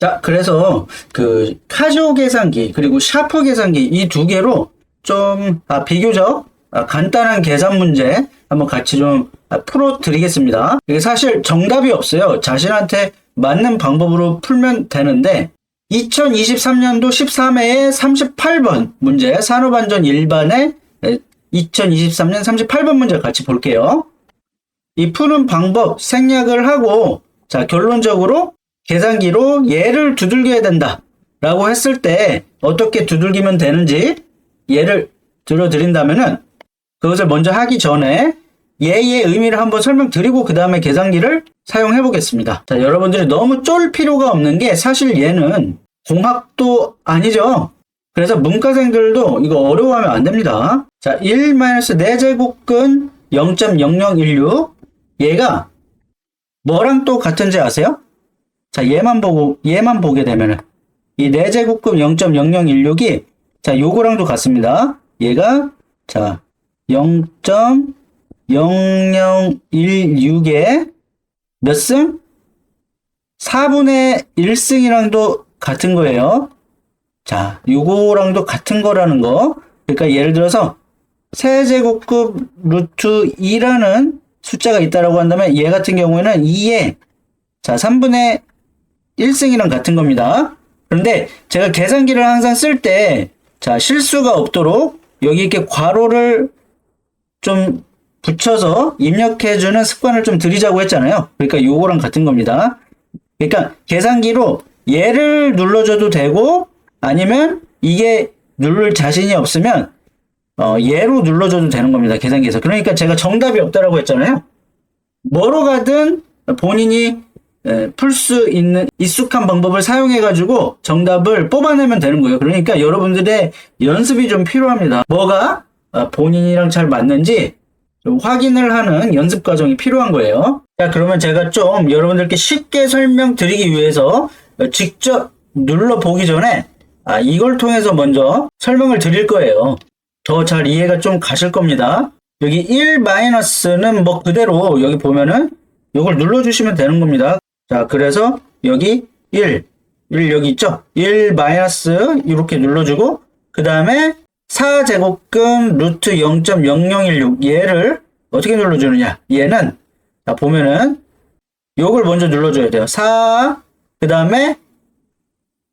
자, 그래서 그 카지오 계산기 그리고 샤프 계산기 이 두 개로 좀 아, 비교적 아, 간단한 계산 문제 한번 같이 좀 아, 풀어드리겠습니다. 이게 사실 정답이 없어요. 자신한테 맞는 방법으로 풀면 되는데 2023년도 13회에 38번 문제 산업안전 일반의 2023년 38번 문제 같이 볼게요. 이 푸는 방법 생략을 하고 자 결론적으로 계산기로 얘를 두들겨야 된다 라고 했을 때 어떻게 두들기면 되는지 예를 들어드린다면은 그것을 먼저 하기 전에 얘의 의미를 한번 설명드리고 그 다음에 계산기를 사용해 보겠습니다. 자 여러분들이 너무 쫄 필요가 없는 게 사실 얘는 공학도 아니죠. 그래서 문과생들도 이거 어려워하면 안 됩니다. 자, 1-4제곱근 0.0016 얘가 뭐랑 또 같은지 아세요? 자, 얘만 보고 얘만 보게 되면은 이 4제곱근 0.0016이 자, 요거랑도 같습니다. 얘가 자, 0.0016의 몇 승? 4분의 1승이랑도 같은 거예요. 자, 요거랑도 같은 거라는 거. 그러니까 예를 들어서 세제곱급 루트 2라는 숫자가 있다라고 한다면 얘 같은 경우에는 2에 자, 3분의 1승이랑 같은 겁니다. 그런데 제가 계산기를 항상 쓸 때 자, 실수가 없도록 여기 이렇게 괄호를 좀 붙여서 입력해주는 습관을 좀 들이자고 했잖아요. 그러니까 요거랑 같은 겁니다. 그러니까 계산기로 얘를 눌러줘도 되고 아니면 이게 누를 자신이 없으면 어, 얘로 눌러줘도 되는 겁니다. 계산기에서. 그러니까 제가 정답이 없다라고 했잖아요. 뭐로 가든 본인이 풀 수 있는 익숙한 방법을 사용해 가지고 정답을 뽑아내면 되는 거예요. 그러니까 여러분들의 연습이 좀 필요합니다. 뭐가 어, 본인이랑 잘 맞는지 좀 확인을 하는 연습 과정이 필요한 거예요. 자, 그러면 제가 좀 여러분들께 쉽게 설명드리기 위해서 직접 눌러 보기 전에 아, 이걸 통해서 먼저 설명을 드릴 거예요. 더 잘 이해가 좀 가실 겁니다. 여기 1-는 뭐 그대로 여기 보면은 이걸 눌러주시면 되는 겁니다. 자, 그래서 여기 1, 1 여기 있죠? 1 마이너스 이렇게 눌러주고 그 다음에 4제곱근 루트 0.0016 얘를 어떻게 눌러주느냐? 얘는 자 보면은 요걸 먼저 눌러줘야 돼요. 4 그 다음에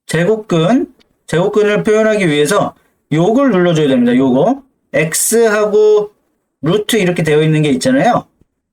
제곱근 제곱근을 표현하기 위해서 요걸 눌러줘야 됩니다 요거. x하고 루트 이렇게 되어 있는 게 있잖아요.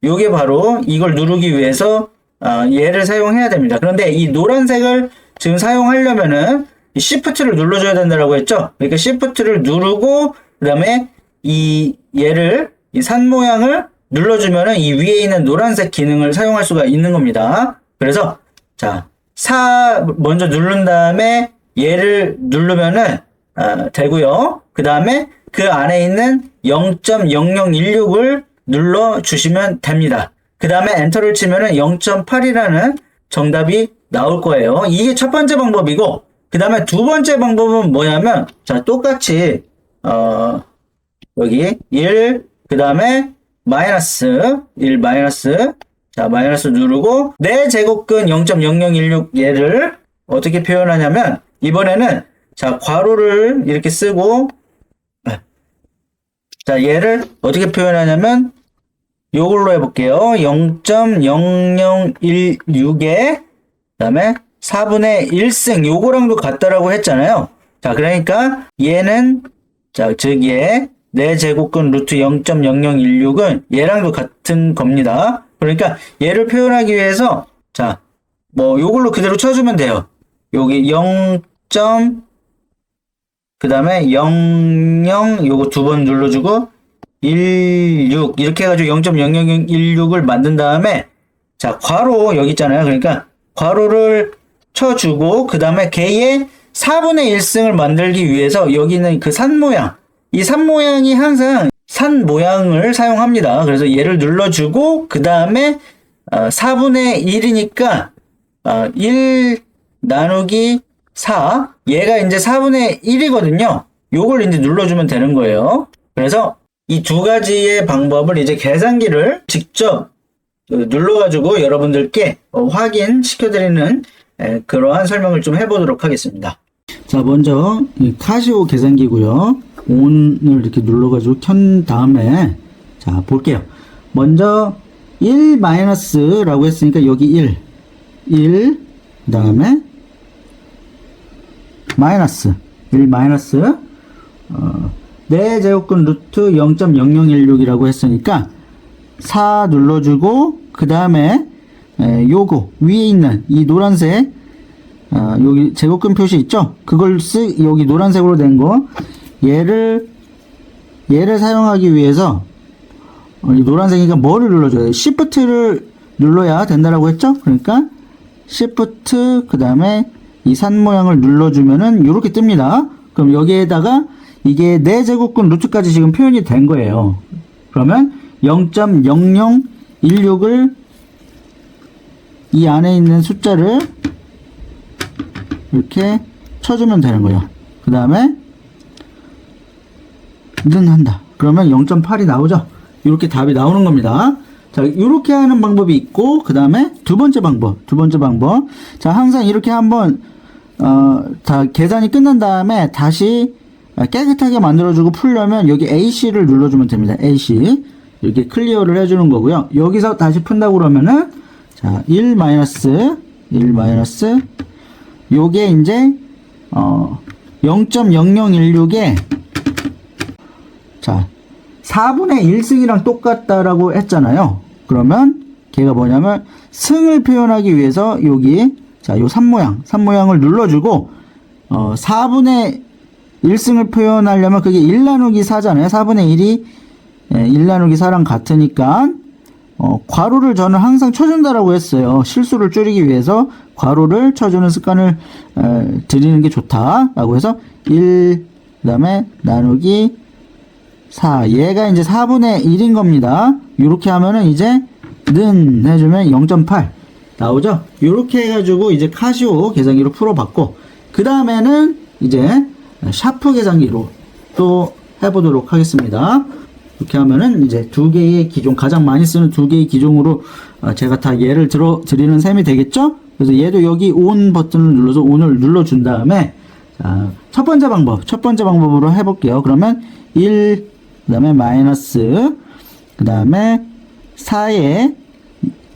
요게 바로 이걸 누르기 위해서 어, 얘를 사용해야 됩니다 그런데 이 노란색을 지금 사용하려면은 Shift를 눌러줘야 된다라고 했죠. 그러니까 Shift를 누르고 그 다음에 이 얘를 이 산 모양을 눌러주면은 이 위에 있는 노란색 기능을 사용할 수가 있는 겁니다. 그래서 자, 사 먼저 누른 다음에 얘를 누르면은 아, 되고요. 그 다음에 그 안에 있는 0.0016을 눌러 주시면 됩니다. 그 다음에 엔터를 치면은 0.8이라는 정답이 나올 거예요. 이게 첫 번째 방법이고 그 다음에 두 번째 방법은 뭐냐면, 자, 똑같이, 어, 여기 1, 그 다음에 마이너스, 1 마이너스, 자, 마이너스 누르고, 내 제곱근 0.0016 얘를 어떻게 표현하냐면, 이번에는, 자, 괄호를 이렇게 쓰고, 자, 얘를 어떻게 표현하냐면, 요걸로 해볼게요. 0.0016에, 그 다음에 4분의 1승 요거랑도 같다라고 했잖아요. 자, 그러니까 얘는 자, 저기에 4제곱근 루트 0.0016은 얘랑도 같은 겁니다. 그러니까 얘를 표현하기 위해서 자, 뭐 요걸로 그대로 쳐주면 돼요. 여기 0. 그 다음에 00 요거 두 번 눌러주고 16 이렇게 해가지고 0.0016을 만든 다음에 자 괄호 여기 있잖아요. 그러니까 괄호를 쳐주고 그 다음에 개의 4분의 1승을 만들기 위해서 여기는 그 산 모양 이 산 모양이 항상 산 모양을 사용합니다. 그래서 얘를 눌러주고 그 다음에 4분의 어, 1이니까 1 어, 나누기 4 얘가 이제 4분의 1이거든요. 요걸 이제 눌러주면 되는 거예요. 그래서 이 두 가지의 방법을 이제 계산기를 직접 눌러가지고 여러분들께 어, 확인시켜드리는 에, 그러한 설명을 좀 해보도록 하겠습니다. 자, 먼저 이 카시오 계산기고요. ON을 이렇게 눌러가지고 켠 다음에 자 볼게요. 먼저 1 마이너스라고 했으니까 여기 1, 1 그 다음에 마이너스 1 마이너스 어, 내 제곱근 루트 0.0016이라고 했으니까 4 눌러주고 그 다음에 요거 위에 있는 이 노란색 아, 여기 제곱근 표시 있죠? 그걸 쓰 여기 노란색으로 된 거 얘를 얘를 사용하기 위해서 어, 이 노란색이니까 뭐를 눌러줘야 돼? Shift를 눌러야 된다라고 했죠? 그러니까 Shift 그 다음에 이 산 모양을 눌러주면은 이렇게 뜹니다. 그럼 여기에다가 이게 내 제곱근 루트까지 지금 표현이 된 거예요. 그러면 0.0016을 이 안에 있는 숫자를 이렇게 쳐주면 되는 거예요. 그 다음에 는 한다. 그러면 0.8이 나오죠? 이렇게 답이 나오는 겁니다. 자, 이렇게 하는 방법이 있고, 그 다음에 두 번째 방법, 두 번째 방법. 자, 항상 이렇게 한번, 어, 다 계산이 끝난 다음에 다시 깨끗하게 만들어주고 풀려면 여기 AC를 눌러주면 됩니다. AC. 이렇게 클리어를 해주는 거고요. 여기서 다시 푼다고 그러면은, 자, 1 마이너스, 1 마이너스, 요게 이제, 어, 0.0016에, 자, 4분의 1승이랑 똑같다라고 했잖아요. 그러면 걔가 뭐냐면 승을 표현하기 위해서 여기 자, 요 3모양, 3모양을 눌러주고 어, 4분의 1승을 표현하려면 그게 1 나누기 4잖아요. 4분의 1이 1 나누기 4랑 같으니까 어, 괄호를 저는 항상 쳐준다라고 했어요. 실수를 줄이기 위해서 괄호를 쳐주는 습관을 에, 들이는 게 좋다라고 해서 1 그다음에 나누기 4. 얘가 이제 4분의 1인 겁니다. 이렇게 하면은 이제 는 해주면 0.8 나오죠? 이렇게 해가지고 이제 카시오 계산기로 풀어봤고 그 다음에는 이제 샤프 계산기로 또 해보도록 하겠습니다. 이렇게 하면은 이제 두 개의 기종 가장 많이 쓰는 두 개의 기종으로 어, 제가 다 예를 들어 드리는 셈이 되겠죠? 그래서 얘도 여기 온 버튼을 눌러서 온을 눌러준 다음에 자, 첫 번째 방법 첫 번째 방법으로 해볼게요. 그러면 1 그 다음에 마이너스 그 다음에 4의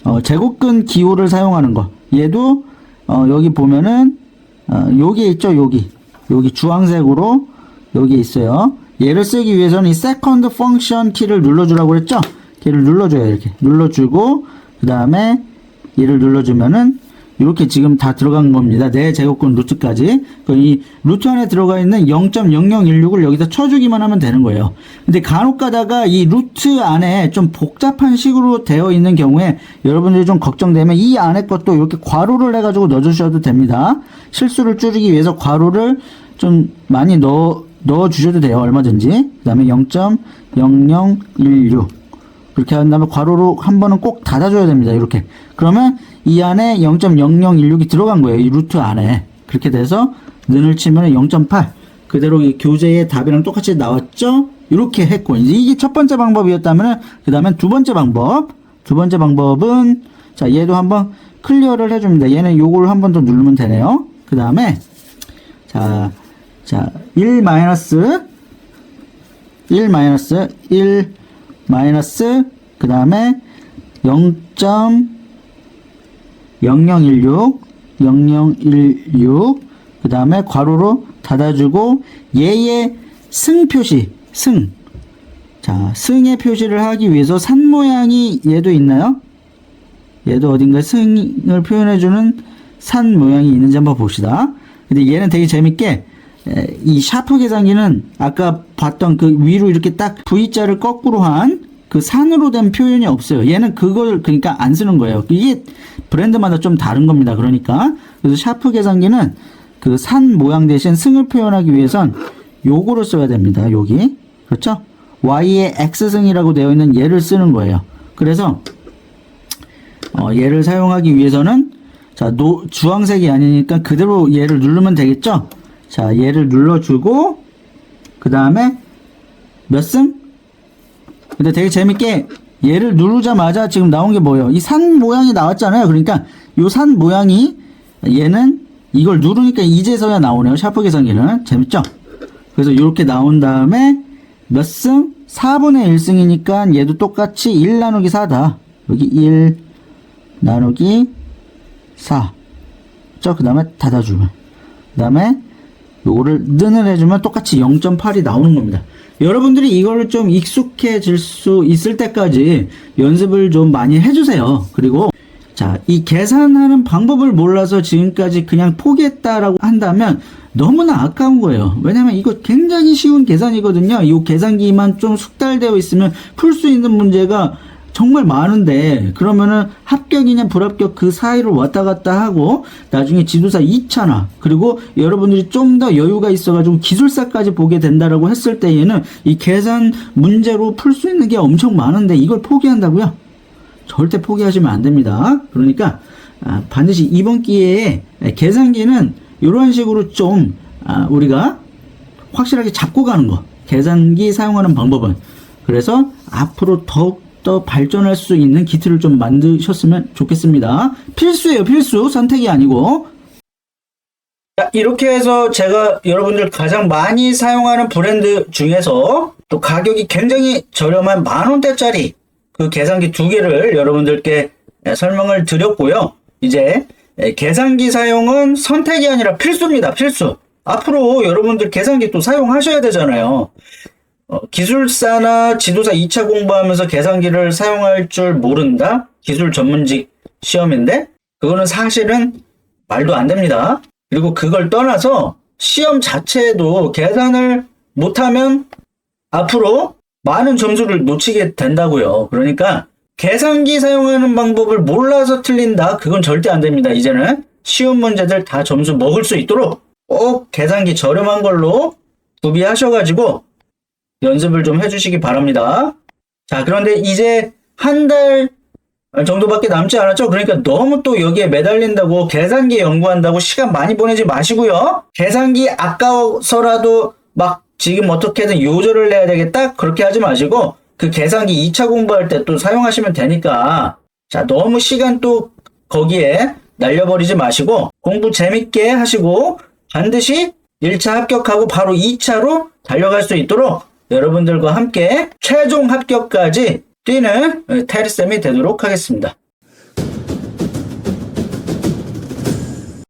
어, 제곱근 기호를 사용하는 거 얘도 어, 여기 보면은 어, 여기 있죠 여기 여기 주황색으로 여기 있어요. 얘를 쓰기 위해서는 이 second function 키를 눌러주라고 그랬죠? 걔를 눌러줘요 이렇게. 눌러주고 그 다음에 얘를 눌러주면은 이렇게 지금 다 들어간 겁니다. 내 제곱근 루트까지. 그이 루트 안에 들어가 있는 0.0016을 여기다 쳐주기만 하면 되는 거예요. 근데 간혹 가다가 이 루트 안에 좀 복잡한 식으로 되어 있는 경우에 여러분들이 좀 걱정되면 이 안에 것도 이렇게 괄호를 해가지고 넣어주셔도 됩니다. 실수를 줄이기 위해서 괄호를 좀 많이 넣어, 넣어 주셔도 돼요. 얼마든지. 그 다음에 0.0016. 그렇게 한 다음에 괄호로 한 번은 꼭 닫아줘야 됩니다. 이렇게. 그러면 이 안에 0.0016이 들어간 거예요. 이 루트 안에. 그렇게 돼서 는을 치면 0.8. 그대로 이 교재의 답이랑 똑같이 나왔죠? 이렇게 했고. 이제 이게 첫 번째 방법이었다면, 그 다음에 두 번째 방법. 두 번째 방법은, 자, 얘도 한번 클리어를 해줍니다. 얘는 요걸 한 번 더 누르면 되네요. 그 다음에, 자, 자, 1 마이너스, 1 마이너스, 1 마이너스, 그 다음에 0. 0016, 0016, 그 다음에 괄호로 닫아주고, 얘의 승 표시, 승. 자, 승의 표시를 하기 위해서 산 모양이 얘도 있나요? 얘도 어딘가 승을 표현해주는 산 모양이 있는지 한번 봅시다. 근데 얘는 되게 재밌게, 에, 이 샤프 계산기는 아까 봤던 그 위로 이렇게 딱 V자를 거꾸로 한 그 산으로 된 표현이 없어요. 얘는 그걸 그러니까 안 쓰는 거예요. 이게 브랜드마다 좀 다른 겁니다. 그러니까 그래서 샤프 계산기는 그 산 모양 대신 승을 표현하기 위해선 요거를 써야 됩니다. 여기 그렇죠? y의 x승이라고 되어 있는 얘를 쓰는 거예요. 그래서 어, 얘를 사용하기 위해서는 자 노, 주황색이 아니니까 그대로 얘를 누르면 되겠죠? 자 얘를 눌러주고 그 다음에 몇 승? 근데 되게 재밌게 얘를 누르자마자 지금 나온 게 뭐예요? 이 산 모양이 나왔잖아요. 그러니까 이 산 모양이 얘는 이걸 누르니까 이제서야 나오네요. 샤프 계산기는. 재밌죠? 그래서 이렇게 나온 다음에 몇 승? 4분의 1승이니까 얘도 똑같이 1 나누기 4다. 여기 1 나누기 4. 저, 그 다음에 닫아주면. 그 다음에 요거를 는을 해주면 똑같이 0.8이 나오는 겁니다. 여러분들이 이거를 좀 익숙해질 수 있을 때까지 연습을 좀 많이 해주세요. 그리고 자, 이 계산하는 방법을 몰라서 지금까지 그냥 포기했다라고 한다면 너무나 아까운 거예요. 왜냐면 이거 굉장히 쉬운 계산이거든요. 이 계산기만 좀 숙달되어 있으면 풀 수 있는 문제가 정말 많은데 그러면은 합격이냐 불합격 그 사이를 왔다 갔다 하고 나중에 지도사 2차나 그리고 여러분들이 좀 더 여유가 있어가지고 기술사까지 보게 된다라고 했을 때에는 이 계산 문제로 풀 수 있는 게 엄청 많은데 이걸 포기한다고요? 절대 포기하시면 안 됩니다. 그러니까 아, 반드시 이번 기회에 계산기는 이런 식으로 좀 아, 우리가 확실하게 잡고 가는 거. 계산기 사용하는 방법은. 그래서 앞으로 더욱 더 발전할 수 있는 기틀을 좀 만드셨으면 좋겠습니다. 필수예요, 필수. 선택이 아니고. 자, 이렇게 해서 제가 여러분들 가장 많이 사용하는 브랜드 중에서 또 가격이 굉장히 저렴한 만 원대짜리 그 계산기 두 개를 여러분들께 예, 설명을 드렸고요. 이제 예, 계산기 사용은 선택이 아니라 필수입니다. 필수. 앞으로 여러분들 계산기 또 사용하셔야 되잖아요. 어, 기술사나 지도사 2차 공부하면서 계산기를 사용할 줄 모른다? 기술 전문직 시험인데 그거는 사실은 말도 안 됩니다. 그리고 그걸 떠나서 시험 자체도 계산을 못하면 앞으로 많은 점수를 놓치게 된다고요. 그러니까 계산기 사용하는 방법을 몰라서 틀린다. 그건 절대 안 됩니다. 이제는 쉬운 문제들 다 점수 먹을 수 있도록 꼭 계산기 저렴한 걸로 구비하셔가지고 연습을 좀 해주시기 바랍니다. 자, 그런데 이제 한 달 정도밖에 남지 않았죠? 그러니까 너무 또 여기에 매달린다고 계산기 연구한다고 시간 많이 보내지 마시고요. 계산기 아까워서라도 막 지금 어떻게든 요절을 내야 되겠다? 그렇게 하지 마시고 그 계산기 2차 공부할 때 또 사용하시면 되니까 자, 너무 시간 또 거기에 날려버리지 마시고 공부 재밌게 하시고 반드시 1차 합격하고 바로 2차로 달려갈 수 있도록 여러분들과 함께 최종 합격까지 뛰는 테리쌤이 되도록 하겠습니다.